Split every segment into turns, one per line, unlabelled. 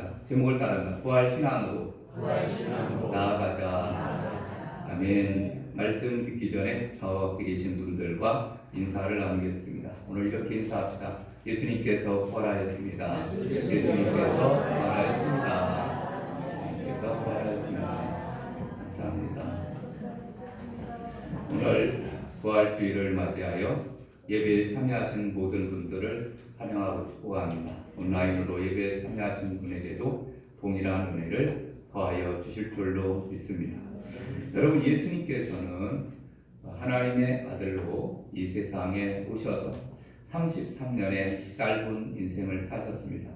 합니다. 제목을 따릅니다. 부활 신앙으로
부활 신앙으로
나아가자.
나아가자.
아멘. 말씀 듣기 전에 저 앞에 계신 분들과 인사를 나누겠습니다. 오늘 이렇게 인사합시다. 예수님께서 부활하였습니다. 예수님께서 부활하였습니다. 예수님께서 부활하였습니다. 감사합니다. 오늘 부활주의를 맞이하여 예배에 참여하신 모든 분들을 환영하고 축복합니다. 온라인으로 예배에 참여하신 분에게도 동일한 은혜를 더하여 주실 줄로 믿습니다. 여러분 예수님께서는 하나님의 아들로 이 세상에 오셔서 33년의 짧은 인생을 사셨습니다.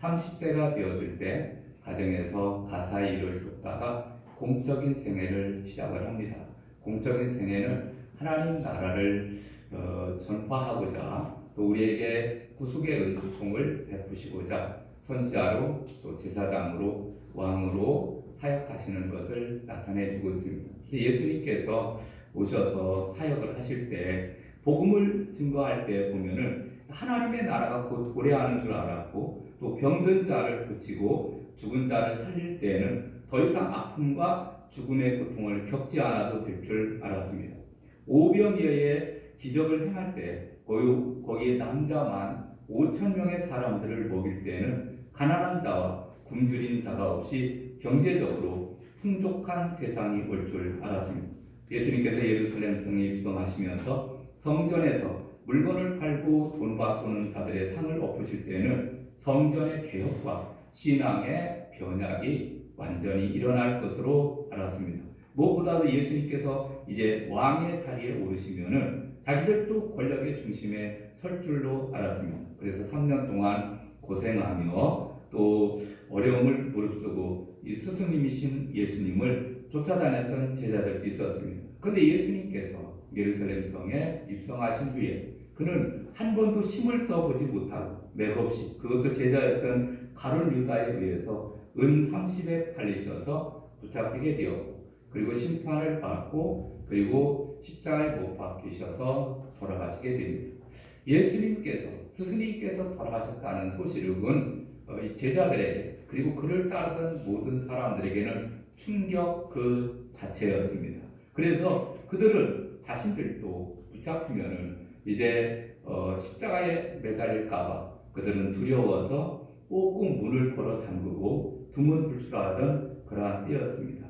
30대가 되었을 때 가정에서 가사의 일을 돕다가 공적인 생애를 시작을 합니다. 공적인 생애는 하나님 나라를 어, 전파하고자 또 우리에게 구속의 은총을 베푸시고자 선지자로 또 제사장으로 왕으로 사역하시는 것을 나타내 주고 있습니다. 예수님께서 오셔서 사역을 하실 때 복음을 증거할 때 보면은 하나님의 나라가 곧 도래하는 줄 알았고 또 병든 자를 고치고 죽은 자를 살릴 때에는 더 이상 아픔과 죽음의 고통을 겪지 않아도 될 줄 알았습니다. 오병이어의 기적을 행할 때 거기, 거기에 남자만 5천 명의 사람들을 먹일 때는 가난한 자와 굶주린 자가 없이 경제적으로 풍족한 세상이 올 줄 알았습니다. 예수님께서 예루살렘 성에 입성하시면서 성전에서 물건을 팔고 돈 바꾸는 자들의 상을 엎으실 때는 성전의 개혁과 신앙의 변혁이 완전히 일어날 것으로 알았습니다. 무엇보다도 예수님께서 이제 왕의 자리에 오르시면은 자기들도 권력의 중심에 설 줄로 알았습니다. 그래서 3년 동안 고생하며 또 어려움을 무릅쓰고 이 스승님이신 예수님을 쫓아다녔던 제자들도 있었습니다. 그런데 예수님께서 예루살렘 성에 입성하신 후에 그는 한 번도 힘을 써보지 못하고 맥없이 그것도 제자였던 가룟 유다에 의해서 은 30에 팔리셔서 붙잡히게 되었고 그리고 심판을 받고 그리고 십자가에 못 박히셔서 돌아가시게 됩니다. 예수님께서 스승님께서 돌아가셨다는 소식은 어, 이 제자들에게 그리고 그를 따르던 모든 사람들에게는 충격 그 자체였습니다. 그래서 그들은 자신들도 붙잡히면은 이제 어, 십자가에 매달릴까봐 그들은 두려워서 꼭꼭 문을 걸어 잠그고 두문 불출하던 그러한 때였습니다.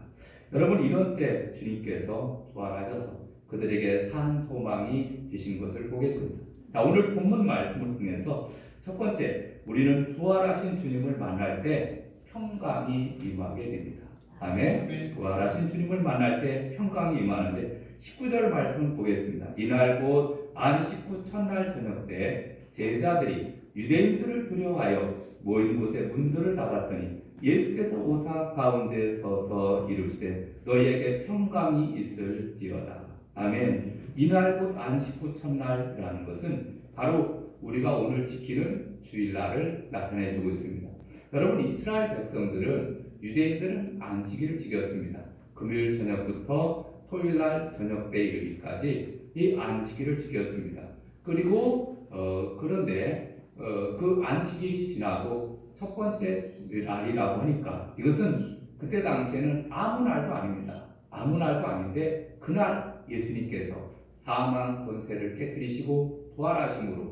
여러분 이런 때 주님께서 부활하셔서 그들에게 산 소망이 되신 것을 보게 됩니다. 자 오늘 본문 말씀을 통해서 첫 번째 우리는 부활하신 주님을 만날 때 평강이 임하게 됩니다. 아멘. 부활하신 주님을 만날 때 평강이 임하는데 19절 말씀 보겠습니다. 이날 곧 안식 후 첫날 저녁 때 제자들이 유대인들을 두려워하여 모인 곳에 문들을 닫았더니 예수께서 오사 가운데 서서 이르시되 너희에게 평강이 있을지어다. 아멘. 이날 곧 안식 후 첫날이라는 것은 바로 우리가 오늘 지키는 주일날을 나타내 주고 있습니다. 여러분 이스라엘 백성들은 유대인들은 안식일을 지켰습니다. 금요일 저녁부터 토요일날 저녁 때 이르기까지 이 안식일을 지켰습니다. 그리고 어, 그런데 어, 그 안식일이 지나고 첫 번째 날이라고 하니까 이것은 그때 당시에는 아무 날도 아닙니다. 아무 날도 아닌데 그날 예수님께서 사망 권세를 깨뜨리시고 부활하심으로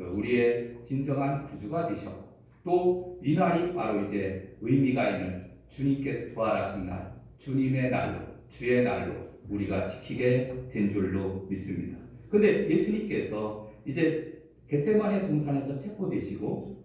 어, 우리의 진정한 구주가 되셨고 또 이 날이 바로 이제 의미가 있는 주님께서 부활하신 날, 주님의 날로, 주의 날로 우리가 지키게 된 줄로 믿습니다. 근데 예수님께서 이제 겟세마네 동산에서 체포되시고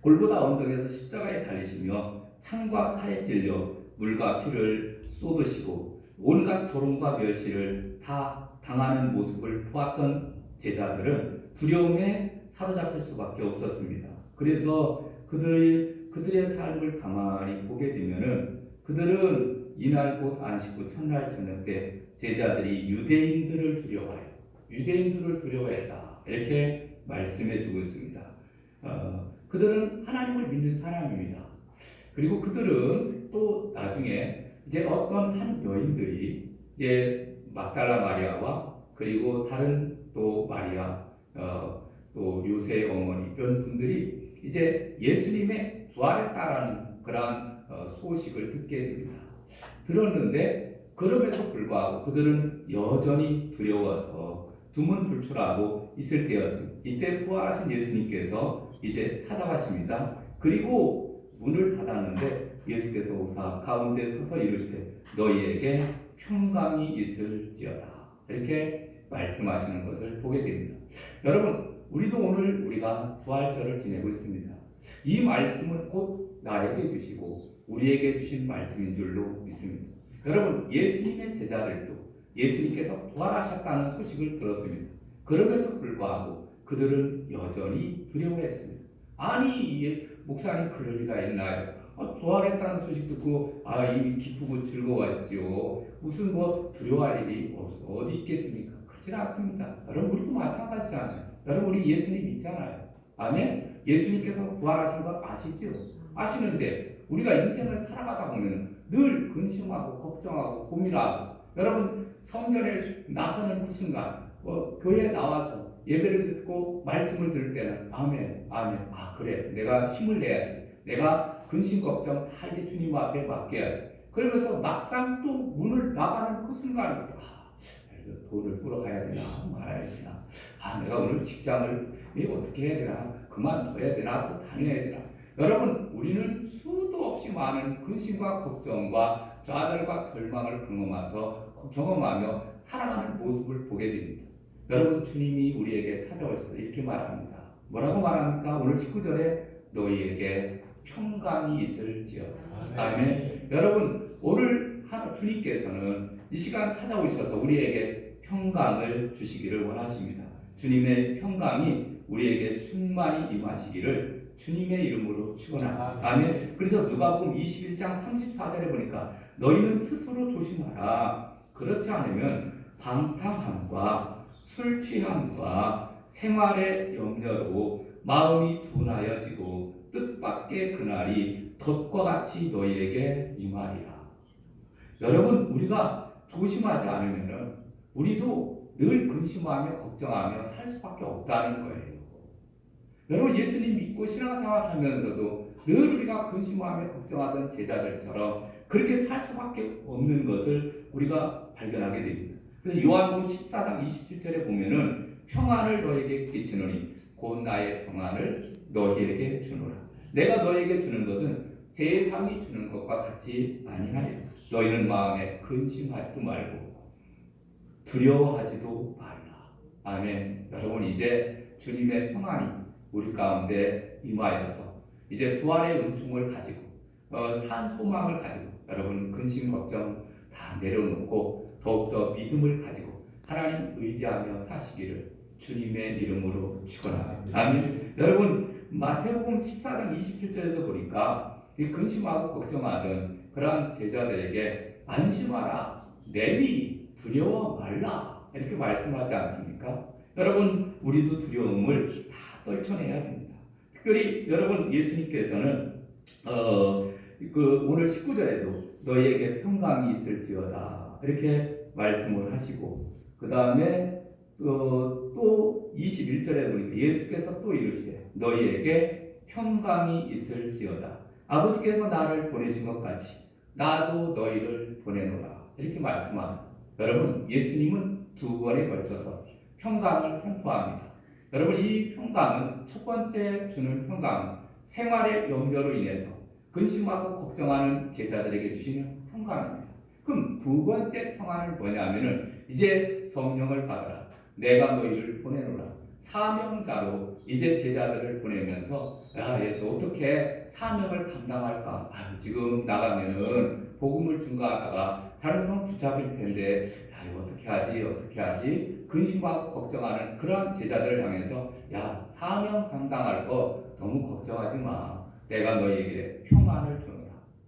골고다 언덕에서 십자가에 달리시며 창과 칼에 찔려 물과 피를 쏟으시고 온갖 조롱과 멸시를 다 당하는 모습을 보았던 제자들은 두려움에 사로잡힐 수밖에 없었습니다. 그래서 그들의 그들의 삶을 가만히 보게 되면은 그들은 이날 곧 안식 후 첫날 저녁 때 제자들이 유대인들을 두려워해요. 유대인들을 두려워했다. 이렇게 말씀해 주고 있습니다. 어, 그들은 하나님을 믿는 사람입니다. 그리고 그들은 또 나중에 이제 어떤 한 여인들이 이제 막달라 마리아와 그리고 다른 또 마리아 어, 또 요새 어머니 이런 분들이 이제 예수님의 부활했다라는 그러한 어, 소식을 듣게 됩니다. 들었는데 그럼에도 불구하고 그들은 여전히 두려워서 두문불출하고 있을 때였습니다. 이때 부활하신 예수님께서 이제 찾아가십니다. 그리고 문을 닫았는데 예수께서 오사 가운데 서서 이르시되 너희에게 평강이 있을지어다 이렇게 말씀하시는 것을 보게 됩니다. 여러분 우리도 오늘 우리가 부활절을 지내고 있습니다. 이 말씀은 곧 나에게 주시고 우리에게 주신 말씀인 줄로 믿습니다. 여러분 예수님의 제자들도 예수님께서 부활하셨다는 소식을 들었습니다. 그럼에도 불구하고 그들은 여전히 두려워했습니다. 아니 예, 목사님 그럴 리가 있나요? 아, 부활했다는 소식 듣고 아 이미 기쁘고 즐거워했지요. 무슨 뭐 두려워할 일이 없, 어디 있겠습니까? 그렇지 않습니다. 여러분 우리도 마찬가지잖아요. 여러분 우리 예수님 있잖아요. 아멘. 예수님께서 부활하신 거 아시죠? 아시는데 우리가 인생을 살아가다 보면 늘 근심하고 걱정하고 고민하고 여러분 성전에 나서는 그 순간 뭐 교회에 나와서 예배를 듣고 말씀을 들을 때는 아멘 아멘 아 그래 내가 힘을 내야지 내가 근심 걱정 다 이제 주님 앞에 맡겨야지 그러면서 막상 또 문을 나가는 그 순간부터 아 이거 돈을 뿌러 가야 되나 말아야 되나 아 내가 오늘 직장을 어떻게 해야 되나 그만둬야 되나 또 다녀야 되나 여러분 우리는 수도 없이 많은 근심과 걱정과 좌절과 절망을 경험하면서 경험하며 살아가는 모습을 보게 됩니다. 여러분 주님이 우리에게 찾아오셔서 이렇게 말합니다. 뭐라고 말합니까? 오늘 19절에 너희에게 평강이 있을지어다. 아멘. 여러분 오늘 하- 주님께서는 이 시간 찾아오셔서 우리에게 평강을 주시기를 원하십니다. 주님의 평강이 우리에게 충만히 임하시기를 주님의 이름으로 축원합니다. 아멘. 그래서 누가복음 21장 34절에 보니까 너희는 스스로 조심하라. 그렇지 않으면 방탕함과 술 취함과 생활의 염려로 마음이 둔하여지고 뜻밖의 그날이 덫과 같이 너희에게 임하리라. 여러분 우리가 조심하지 않으면 우리도 늘 근심하며 걱정하며 살 수밖에 없다는 거예요. 여러분 예수님 믿고 신앙생활 하면서도 늘 우리가 근심하며 걱정하던 제자들처럼 그렇게 살 수밖에 없는 것을 우리가 발견하게 됩니다. 그래서 요한복음 14장 27절에 보면은 평안을 너에게 끼치노니 곧 나의 평안을 너희에게 주노라. 내가 너에게 주는 것은 세상이 주는 것과 같이 아니하리라. 너희는 마음에 근심하지도 말고 두려워하지도 말라. 아멘. 여러분 이제 주님의 평안이 우리 가운데 임하여서 이제 부활의 은총을 가지고 어, 산 소망을 가지고 여러분 근심 걱정 다 내려놓고 더욱더 믿음을 가지고 하나님 의지하며 사시기를 주님의 이름으로 축원합니다. 아멘. 여러분 마태복음 14장 27절에도 보니까 이 근심하고 걱정하던 그러한 제자들에게 안심하라 내비 두려워 말라 이렇게 말씀하지 않습니까? 여러분 우리도 두려움을 다 떨쳐내야 됩니다. 특별히 여러분 예수님께서는 어, 그 오늘 19절에도 너희에게 평강이 있을지어다 이렇게 말씀을 하시고 그 다음에 어, 또 21절에 보니까 예수께서 또 이르시되 너희에게 평강이 있을지어다 아버지께서 나를 보내신 것 같이 나도 너희를 보내노라 이렇게 말씀합니다. 여러분 예수님은 두 번에 걸쳐서 평강을 선포합니다. 여러분 이 평강은 첫 번째 주는 평강은 생활의 염려로 인해서 근심하고 걱정하는 제자들에게 주시는 평강입니다. 그럼 두 번째 평안은 뭐냐면은 이제 성령을 받아라. 내가 너희를 보내노라. 사명자로 이제 제자들을 보내면서 야, 얘 어떻게 사명을 감당할까? 아, 지금 나가면은 복음을 증거하다가 잘못하면 붙잡힐 텐데 야, 이거 어떻게 하지? 어떻게 하지? 근심하고 걱정하는 그런 제자들을 향해서 야, 사명 감당할 거 너무 걱정하지 마. 내가 너희에게 평안을 주노라.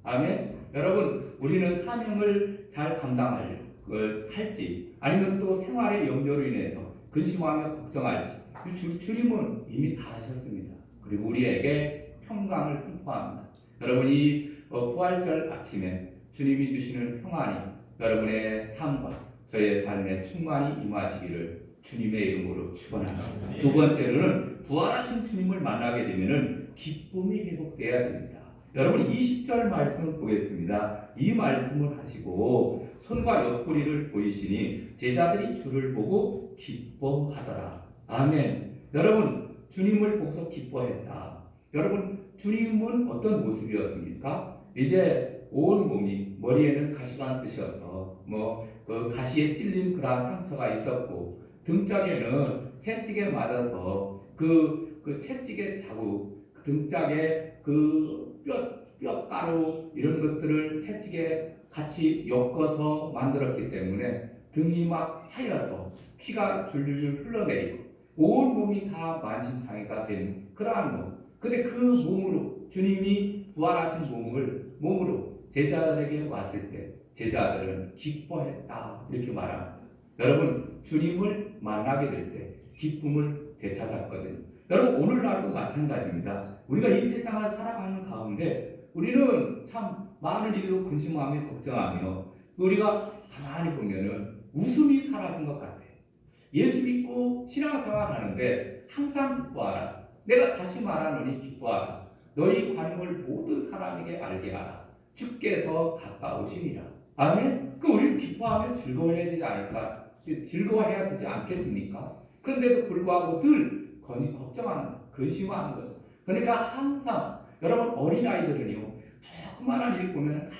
아멘. 여러분, 우리는 사명을 잘 감당할 걸 할지 아니면 또 생활의 염려로 인해서 근심하며 걱정할지 주, 주님은 이미 다 하셨습니다. 그리고 우리에게 평강을 선포합니다. 여러분 이 어, 부활절 아침에 주님이 주시는 평안이 여러분의 삶과 저의 삶에 충만히 임하시기를 주님의 이름으로 축원합니다. 두 번째로는 부활하신 주님을 만나게 되면은 기쁨이 회복돼야 됩니다. 여러분 20절 말씀을 보겠습니다. 이 말씀을 하시고 손과 옆구리를 보이시니 제자들이 주를 보고 기뻐하더라. 아멘. 여러분 주님을 보고서 기뻐했다. 여러분 주님은 어떤 모습이었습니까? 이제 온 몸이 머리에는 가시관 쓰셔서 뭐 그 가시에 찔린 그러한 상처가 있었고 등짝에는 채찍에 맞아서 그, 그 채찍의 자국, 그 등짝에 그 뼈, 뼈가루 이런 것들을 채찍에 같이 엮어서 만들었기 때문에 등이 막 하여서 피가 줄줄줄 흘러내리고 온 몸이 다 만신창이가 된 그러한 몸. 근데 그 몸으로 주님이 부활하신 몸을 몸으로 제자들에게 왔을 때 제자들은 기뻐했다 이렇게 말합니다. 여러분 주님을 만나게 될 때 기쁨을 되찾았거든요. 여러분 오늘날도 마찬가지입니다. 우리가 이 세상을 살아가는 가운데 우리는 참 많은 일로 근심하며 걱정하며 우리가 가만히 보면은 웃음이 사라진 것 같아요. 예수 믿고 신앙생활 하는데 항상 기뻐하라. 내가 다시 말하노니 기뻐하라. 너희 관용을 모든 사람에게 알게 하라. 주께서 가까우시니라. 아멘. 그 우리는 기뻐하며 즐거워해야 되지 않을까? 즐거워해야 되지 않겠습니까? 그런데도 불구하고 늘 걱정하는, 근심하는 것. 그러니까 항상 여러분 어린 아이들은요 조그만한 일 보면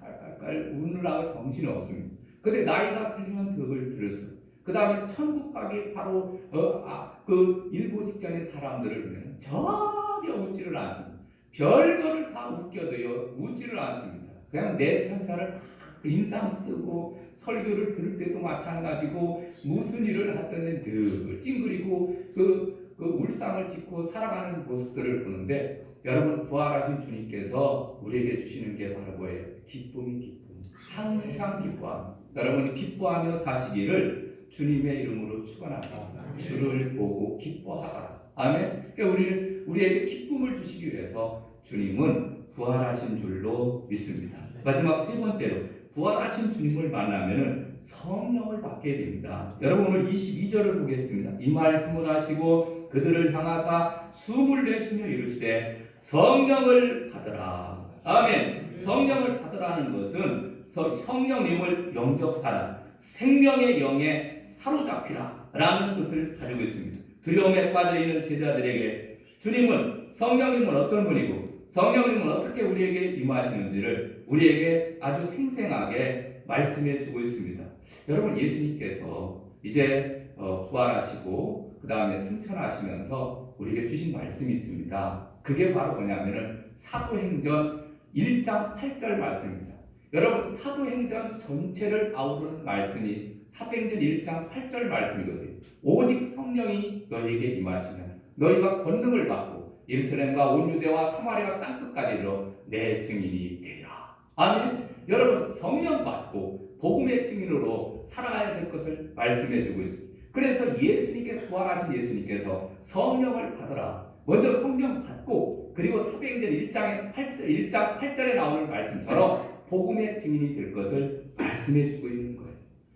깔깔깔깔 우느라고 정신이 없습니다. 근데 나이가 들면 그걸 들었어요. 그 다음에 천국 가기 바로 어, 아, 그 일부 직전의 사람들을 보면 전혀 웃지를 않습니다. 별거를 다 웃겨도요 웃지를 않습니다. 그냥 내 천사를 다 인상 쓰고 설교를 들을 때도 마찬가지고 무슨 일을 하든 늘 찡그리고 그, 그 울상을 짓고 살아가는 모습들을 보는데 여러분 부활하신 주님께서 우리에게 주시는 게 바로 뭐예요? 기쁨이 기쁨. 항상 기뻐합니다. 여러분 기뻐하며 사시기를 주님의 이름으로 축원한다. 주를 보고 기뻐하라. 아멘. 그러니까 우리는 우리에게 기쁨을 주시기 위해서 주님은 부활하신 줄로 믿습니다. 마지막 세 번째로 부활하신 주님을 만나면은 성령을 받게 됩니다. 여러분 오늘 22절을 보겠습니다. 이 말씀을 하시고 그들을 향하사 숨을 내쉬며 이르시되 성령을 받으라. 아멘. 성령을 받으라는 것은 서- 성령님을 영접하라. 생명의 영에 사로잡히라. 라는 뜻을 가지고 있습니다. 두려움에 빠져 있는 제자들에게 주님은 성령님은 어떤 분이고 성령님은 어떻게 우리에게 임하시는지를 우리에게 아주 생생하게 말씀해 주고 있습니다. 여러분 예수님께서 이제 어, 부활하시고 그 다음에 승천하시면서 우리에게 주신 말씀이 있습니다. 그게 바로 뭐냐면은 사도행전 1장 8절 말씀입니다. 여러분 사도행전 전체를 아우르는 말씀이 사도행전 1장 8절 말씀이거든요. 오직 성령이 너희에게 임하시면 너희가 권능을 받고 예루살렘과 온 유대와 사마리아 땅끝까지 이르러 내 증인이 되리라. 아멘. 여러분 성령 받고 복음의 증인으로 살아가야 될 것을 말씀해 주고 있습니다. 그래서 예수님께 부활하신 예수님께서 성령을 받으라. 먼저 성령 받고 그리고 사도행전 1장에 8절 1장 8절에 나오는 말씀처럼 복음의 증인이 될 것을 말씀해 주고 있는 거예요.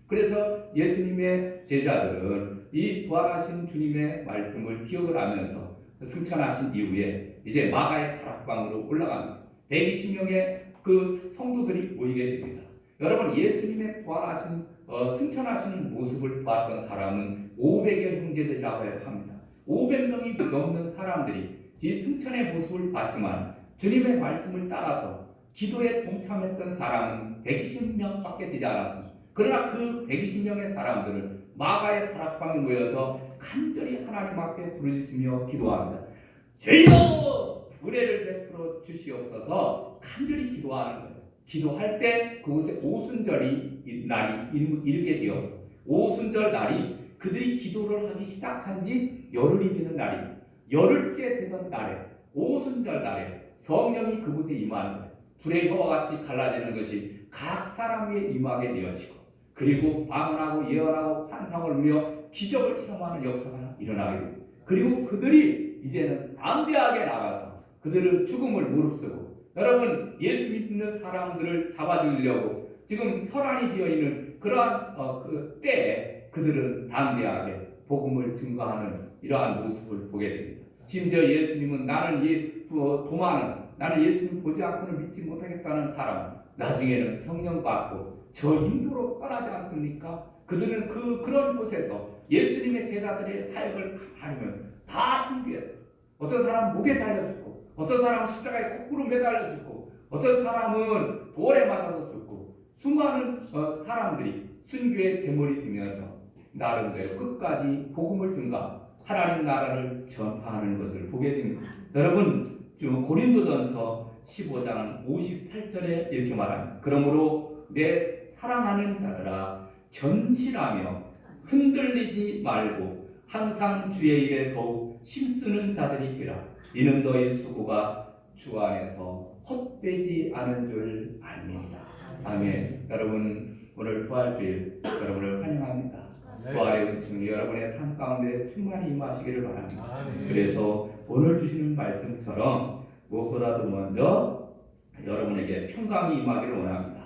그래서 예수님의 제자들은 이 부활하신 주님의 말씀을 기억을 하면서 승천하신 이후에 이제 마가의 다락방으로 올라갑니다. 120명의 그 성도들이 모이게 됩니다. 여러분 예수님의 부활하신 어, 승천하시는 모습을 보았던 사람은 500여 형제들이라고 합니다. 500명이 넘는 사람들이 이 승천의 모습을 봤지만 주님의 말씀을 따라서 기도에 동참했던 사람은 120명밖에 되지 않았습니다. 그러나 그 120명의 사람들은 마가의 다락방에 모여서 간절히 하나님 앞에 부르짖으며 기도합니다. 저희도 은혜를 베풀어 주시옵소서 간절히 기도하는 거예요. 기도할 때 그곳에 오순절이 이 날이 일- 일게 되어 오순절 날이 그들이 기도를 하기 시작한 지 열흘이 되는 날입니다. 열흘째 되던 날에 오순절 날에 성령이 그곳에 임하는. 불의 혀와 같이 갈라지는 것이 각 사람 위에 임하게 되어지고 그리고 방언하고 예언하고 환상을 누려 기적을 체험하는 역사가 일어나게 됩니다. 그리고 그들이 이제는 담대하게 나가서 그들은 죽음을 무릅쓰고 여러분 예수 믿는 사람들을 잡아주려고 지금 혈안이 되어 있는 그러한 어, 그 때에 그들은 담대하게 복음을 증거하는 이러한 모습을 보게 됩니다. 심지어 예수님은 나는 이 어, 도마는 나는 예수를 보지 않고는 믿지 못하겠다는 사람 나중에는 성령 받고 저 인도로 떠나지 않습니까? 그들은 그 그런 곳에서 예수님의 제자들의 사역을 하려면 다 순교했어. 어떤 사람은 목에 잘려 어떤 사람은 십자가에 거꾸로 매달려 죽고, 어떤 사람은 돌에 맞아서 죽고, 수많은 어, 사람들이 순교의 제물이 되면서 나름대로 끝까지 복음을 증가, 하나님 나라를 전파하는 것을 보게 됩니다. 여러분, 지금 고린도전서 15장 58절에 이렇게 말합니다. 그러므로 내 사랑하는 자들아 전실하며 흔들리지 말고 항상 주의 일에 더욱 힘쓰는 자들이 되라. 이는 너희 수고가 주 안에서 헛되지 않은 줄 압니다. 아멘. 여러분 오늘 부활주일 여러분을 환영합니다. 부활의 은총이 여러분의 삶 가운데 충만히 임하시기를 바랍니다. 그래서 오늘 주시는 말씀처럼 무엇보다도 먼저 여러분에게 평강이 임하기를 원합니다.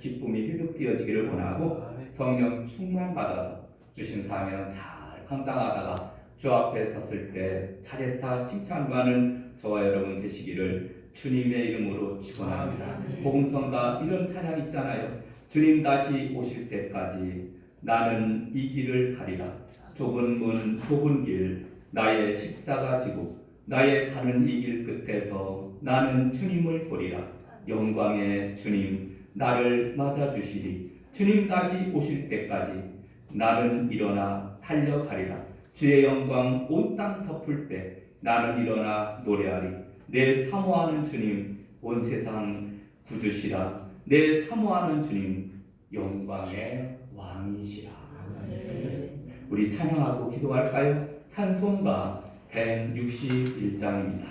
기쁨이 회복되어지기를 원하고 성령 충만 받아서 주신 사명 잘 감당하다가 주 앞에 섰을 때 차례타 칭찬받는 저와 여러분 되시기를 주님의 이름으로 축원합니다. 복음성가 이런 찬양 있잖아요. 주님 다시 오실 때까지 나는 이 길을 가리라. 좁은 문 좁은 길 나의 십자가 지고 나의 가는 이 길 끝에서 나는 주님을 보리라. 영광의 주님 나를 맞아 주시리. 주님 다시 오실 때까지 나는 일어나 달려가리라. 주의 영광 온 땅 덮을 때 나는 일어나 노래하리. 내 사모하는 주님 온 세상 구주시라. 내 사모하는 주님 영광의 왕이시라. 우리 찬양하고 기도할까요? 찬송가 161장입니다.